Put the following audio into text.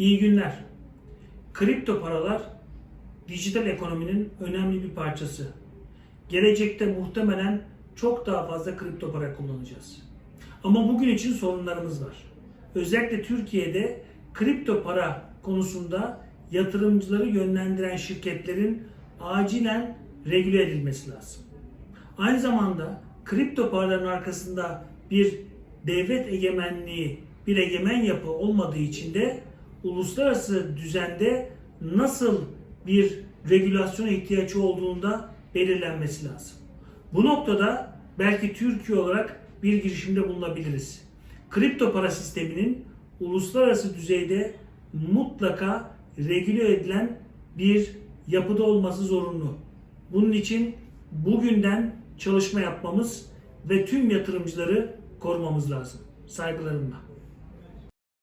İyi günler. Kripto paralar dijital ekonominin önemli bir parçası. Gelecekte muhtemelen çok daha fazla kripto para kullanacağız. Ama bugün için sorunlarımız var. Özellikle Türkiye'de kripto para konusunda yatırımcıları yönlendiren şirketlerin acilen regüle edilmesi lazım. Aynı zamanda kripto paraların arkasında bir devlet egemenliği, bir egemen yapı olmadığı için de uluslararası düzende nasıl bir regülasyona ihtiyaç olduğunda belirlenmesi lazım. Bu noktada belki Türkiye olarak bir girişimde bulunabiliriz. Kripto para sisteminin uluslararası düzeyde mutlaka regüle edilen bir yapıda olması zorunlu. Bunun için bugünden çalışma yapmamız ve tüm yatırımcıları korumamız lazım. Saygılarımla.